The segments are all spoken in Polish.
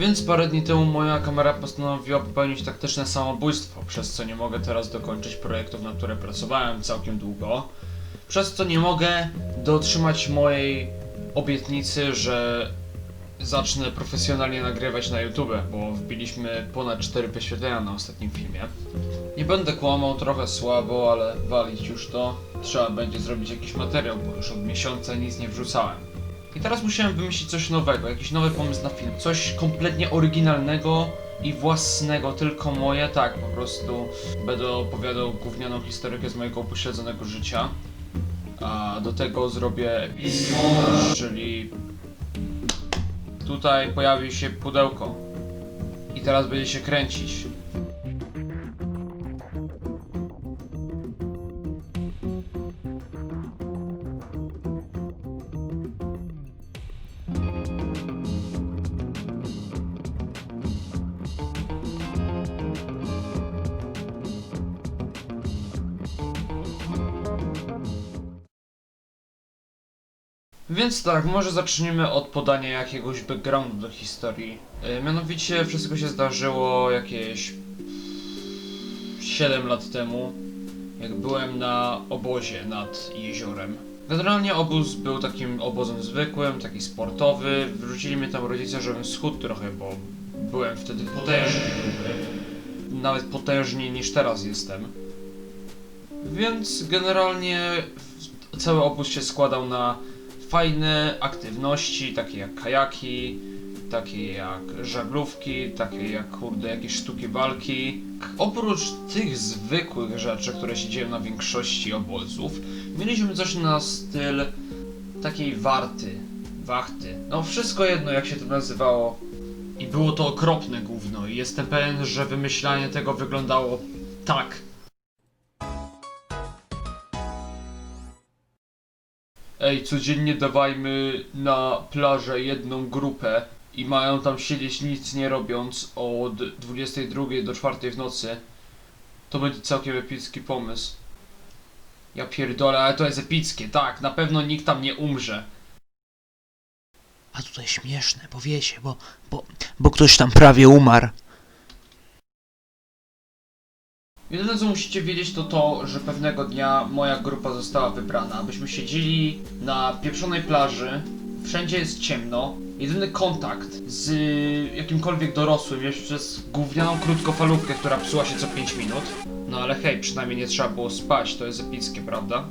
Więc parę dni temu moja kamera postanowiła popełnić taktyczne samobójstwo, przez co nie mogę teraz dokończyć projektów, na które pracowałem całkiem długo. Przez co nie mogę dotrzymać mojej obietnicy, że zacznę profesjonalnie nagrywać na YouTube, bo wbiliśmy ponad 4 wyświetlenia na ostatnim filmie. Nie będę kłamał, trochę słabo, ale walić już to. Trzeba będzie zrobić jakiś materiał, bo już od miesiąca nic nie wrzucałem. I teraz musiałem wymyślić coś nowego, jakiś nowy pomysł na film. Coś kompletnie oryginalnego i własnego, tylko moje, tak, po prostu będę opowiadał gównianą historykę z mojego upośledzonego życia. A do tego zrobię montaż, czyli tutaj pojawi się pudełko. I teraz będzie się kręcić. Więc tak, może zaczniemy od podania jakiegoś backgroundu do historii. E, mianowicie wszystko się zdarzyło jakieś 7 lat temu, jak byłem na obozie nad jeziorem. Generalnie obóz był takim obozem zwykłym, taki sportowy. Wrzucili mnie tam rodzice, żebym schudł trochę, bo byłem wtedy potężny. Nawet potężniej niż teraz jestem. Więc generalnie cały obóz się składał na fajne aktywności, takie jak kajaki, takie jak żaglówki, takie jak kurde jakieś sztuki walki. Oprócz tych zwykłych rzeczy, które się dzieją na większości obozów, mieliśmy coś na styl takiej warty, wachty. No wszystko jedno jak się to nazywało. I było to okropne gówno i jestem pewien, że wymyślanie tego wyglądało tak. Ej, codziennie dawajmy na plażę jedną grupę i mają tam siedzieć nic nie robiąc od 22 do 4 w nocy. To będzie całkiem epicki pomysł. Ja pierdolę, ale to jest epickie, tak, na pewno nikt tam nie umrze. A tutaj śmieszne, bo wiecie, bo, bo, bo ktoś tam prawie umarł. Jedyne co musicie wiedzieć to to, że pewnego dnia moja grupa została wybrana, abyśmy siedzieli na pieprzonej plaży, wszędzie jest ciemno, jedyny kontakt z jakimkolwiek dorosłym jest przez gównianą krótkofalówkę, która psuła się co 5 minut. No ale hej, przynajmniej nie trzeba było spać, to jest epickie, prawda?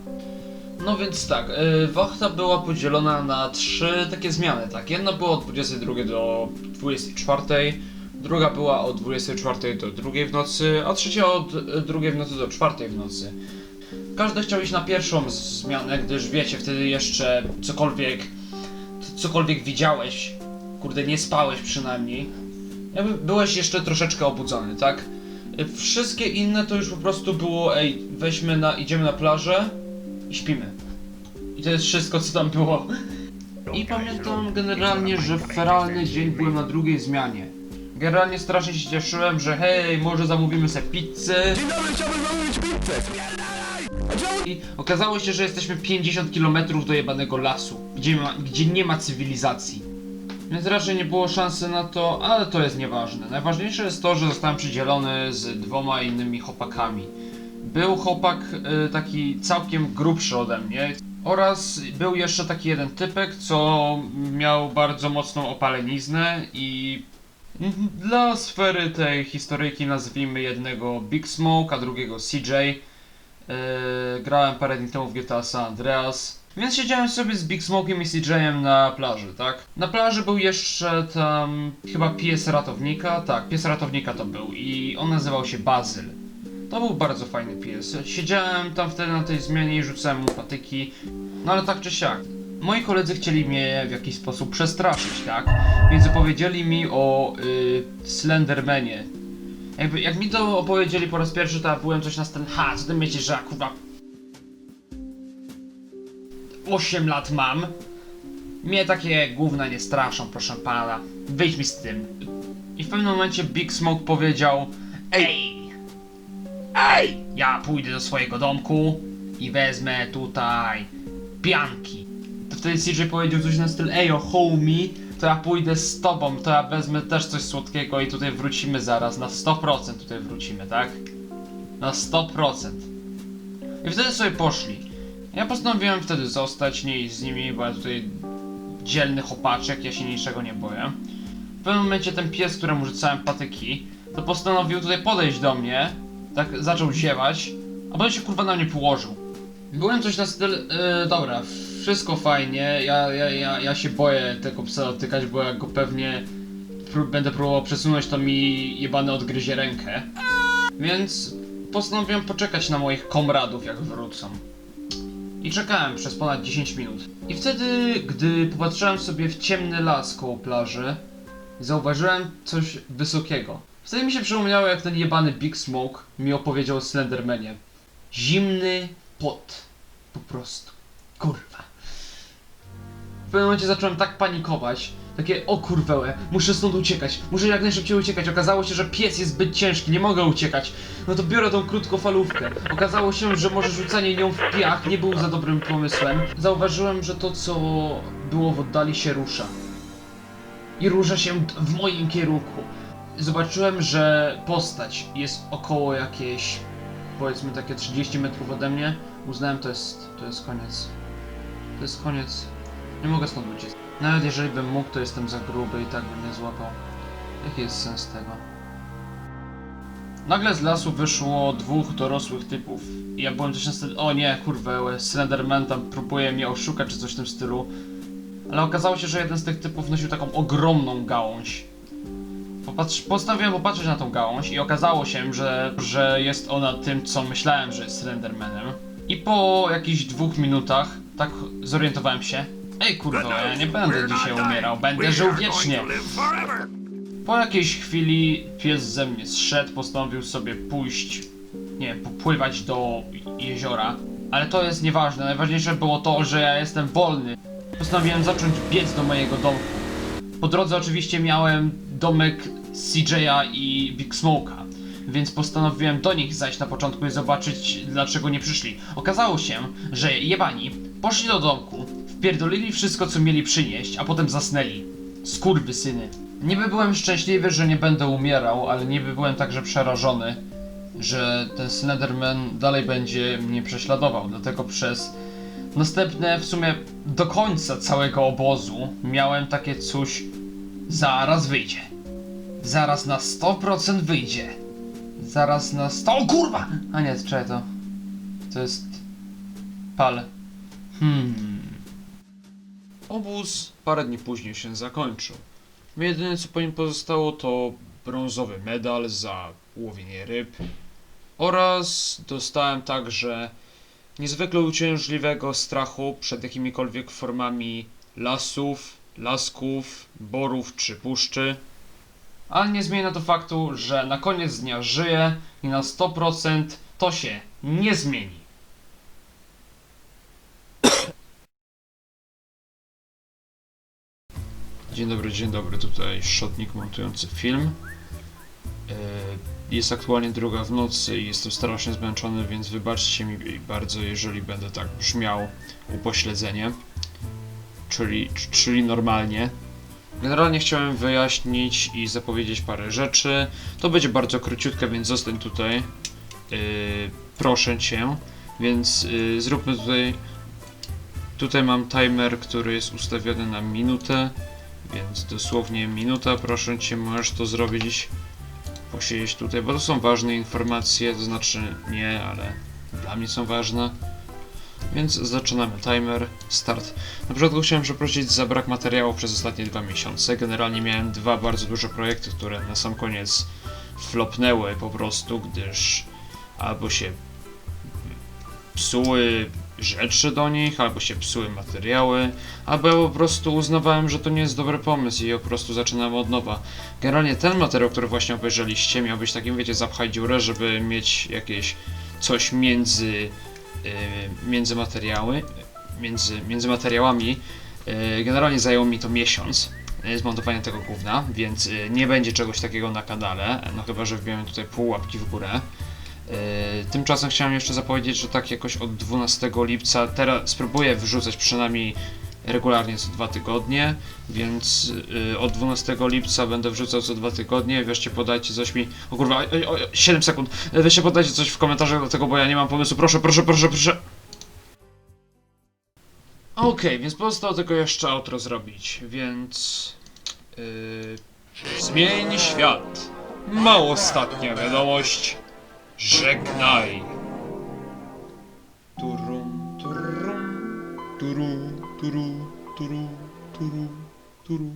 No więc tak, yy, wachta była podzielona na trzy takie zmiany, tak? Jedna była od 22 do 24, druga była od 24 do 2 w nocy, a trzecia od e, 2 w nocy do 4 w nocy. Każdy chciał iść na pierwszą zmianę, gdyż wiecie, wtedy jeszcze cokolwiek, cokolwiek widziałeś, kurde nie spałeś przynajmniej, jakby byłeś jeszcze troszeczkę obudzony, tak? Y, Wszystkie inne to już po prostu było, ej, weźmy na, idziemy na plażę i śpimy. I to jest wszystko, co tam było. I pamiętam generalnie, że w feralny dzień byłem na drugiej zmianie. Generalnie strasznie się cieszyłem, że hej, może zamówimy sobie pizzę. Dzień dobry, chciałbym zamówić pizzę! I okazało się, że jesteśmy 50 km do jebanego lasu, gdzie, ma, gdzie nie ma cywilizacji. Więc raczej nie było szansy na to, ale to jest nieważne. Najważniejsze jest to, że zostałem przydzielony z dwoma innymi chłopakami. Był chłopak y, taki całkiem grubszy ode mnie oraz był jeszcze taki jeden typek, co miał bardzo mocną opaleniznę i dla sfery tej historyjki nazwijmy jednego Big Smoke, a drugiego CJ. Yy, grałem parę dni temu w GTA San Andreas. Więc siedziałem sobie z Big Smokiem i CJ-em na plaży, tak? Na plaży był jeszcze tam chyba pies ratownika, tak, pies ratownika to był i on nazywał się Bazyl. To był bardzo fajny pies. Siedziałem tam wtedy na tej zmianie i rzucałem mu patyki, no ale tak czy siak. Moi koledzy chcieli mnie w jakiś sposób przestraszyć, tak? Więc opowiedzieli mi o y, Slendermanie, jakby, jak mi to opowiedzieli po raz pierwszy, to ja byłem coś na styl, ha, co ty myślisz, że ja kurwa 8 lat mam? Mnie takie gówna nie straszą, proszę pana. Wyjdź mi z tym. I w pewnym momencie Big Smoke powiedział, ej, ej, ja pójdę do swojego domku i wezmę tutaj pianki. Wtedy CJ powiedział coś na styl, ej, o homie, to ja pójdę z tobą, to ja wezmę też coś słodkiego i tutaj wrócimy zaraz, na 100% tutaj wrócimy, tak? Na 100%. I wtedy sobie poszli. Ja postanowiłem wtedy zostać, nie iść z nimi, bo ja tutaj dzielny chłopaczek, ja się niczego nie boję. W pewnym momencie ten pies, któremu rzucałem patyki, to postanowił tutaj podejść do mnie, tak zaczął ziewać, a potem się kurwa na mnie położył. Byłem coś na styl, yy, dobra, wszystko fajnie, ja, ja, ja, ja się boję tego psa dotykać, bo jak go pewnie pró- będę próbował przesunąć, to mi jebany odgryzie rękę. Więc postanowiłem poczekać na moich komradów, jak wrócą. I czekałem przez ponad 10 minut. I wtedy, gdy popatrzyłem sobie w ciemny las koło plaży, zauważyłem coś wysokiego. Wtedy mi się przypomniało, jak ten jebany Big Smoke mi opowiedział o Slendermanie. Zimny pot. Po prostu. Kurwa. W pewnym momencie zacząłem tak panikować. Takie, o kurwełe, muszę stąd uciekać, muszę jak najszybciej uciekać. Okazało się, że pies jest zbyt ciężki, nie mogę uciekać. No to biorę tą krótkofalówkę. Okazało się, że może rzucanie nią w piach nie był za dobrym pomysłem. Zauważyłem, że to co było w oddali się rusza. I rusza się w moim kierunku. Zobaczyłem, że postać jest około jakieś, powiedzmy takie 30 metrów ode mnie. Uznałem, to jest, to jest koniec. To jest koniec. Nie mogę stąd uciec. Nawet jeżeli bym mógł, to jestem za gruby i tak bym nie złapał. Jaki jest sens tego? Nagle z lasu wyszło dwóch dorosłych typów. I ja byłem coś na o nie, kurwa, Slenderman tam próbuje mnie oszukać czy coś w tym stylu. Ale okazało się, że jeden z tych typów nosił taką ogromną gałąź. Popatrz, postanowiłem popatrzeć na tą gałąź i okazało się, że, że jest ona tym, co myślałem, że jest Slendermanem. I po jakichś dwóch minutach, tak zorientowałem się. Ej kurwa, ja nie będę dzisiaj umierał, będę żył wiecznie. Po jakiejś chwili pies ze mnie zszedł, postanowił sobie pójść, nie popływać do jeziora. Ale to jest nieważne, najważniejsze było to, że ja jestem wolny. Postanowiłem zacząć biec do mojego domku. Po drodze oczywiście miałem domek CJ'a i Big Smoke'a, więc postanowiłem do nich zajść na początku i zobaczyć dlaczego nie przyszli. Okazało się, że jebani poszli do domku, wpierdolili wszystko co mieli przynieść, a potem zasnęli. Skurwy syny. Niby byłem szczęśliwy, że nie będę umierał, ale niby byłem także przerażony, że ten Slenderman dalej będzie mnie prześladował. Dlatego przez następne w sumie do końca całego obozu miałem takie coś zaraz wyjdzie. Zaraz na 100% wyjdzie. Zaraz na 100... O kurwa! A nie, czekaj to. To jest... Pal. Hmm. Obóz parę dni później się zakończył. Jedyne co po nim pozostało to brązowy medal za łowienie ryb oraz dostałem także niezwykle uciążliwego strachu przed jakimikolwiek formami lasów, lasków, borów czy puszczy. Ale nie zmienia to faktu, że na koniec dnia żyję i na 100% to się nie zmieni. Dzień dobry, dzień dobry, tutaj Szotnik montujący film. E, Jest aktualnie druga w nocy i jestem strasznie zmęczony, więc wybaczcie mi bardzo, jeżeli będę tak brzmiał upośledzenie. Czyli, czyli normalnie. Generalnie chciałem wyjaśnić i zapowiedzieć parę rzeczy. To będzie bardzo króciutkie, więc zostań tutaj. Yy, proszę cię. Więc yy, zróbmy tutaj. Tutaj mam timer, który jest ustawiony na minutę. Więc dosłownie minuta, proszę cię, możesz to zrobić. Posiedzieć tutaj, bo to są ważne informacje, to znaczy nie, ale dla mnie są ważne. Więc zaczynamy timer, start. Na początku chciałem przeprosić za brak materiału przez ostatnie dwa miesiące. Generalnie miałem dwa bardzo duże projekty, które na sam koniec flopnęły po prostu, gdyż albo się psuły rzeczy do nich, albo się psuły materiały, albo ja po prostu uznawałem, że to nie jest dobry pomysł i po prostu zaczynam od nowa. Generalnie ten materiał, który właśnie obejrzeliście, miał być takim, wiecie, zapchaj dziurę, żeby mieć jakieś coś między, yy, między materiały, między, między materiałami. Yy, generalnie zajęło mi to miesiąc yy, zmontowanie tego gówna, więc yy, nie będzie czegoś takiego na kanale, no chyba, że wbiłem tutaj pół łapki w górę. Yy, Tymczasem chciałem jeszcze zapowiedzieć, że tak jakoś od 12 lipca teraz spróbuję wrzucać przynajmniej regularnie co dwa tygodnie, więc y, od 12 lipca będę wrzucał co dwa tygodnie. Weźcie podajcie coś mi. O kurwa, oj, oj, 7 sekund. Weźcie podajcie coś w komentarzach do tego, bo ja nie mam pomysłu. Proszę, proszę, proszę, proszę. Okej, więc pozostało tylko jeszcze outro zrobić, więc. Yy, zmień świat. Ma ostatnia wiadomość. Żegnaj. Turum, turum, turu, turu, turu, turu, turu.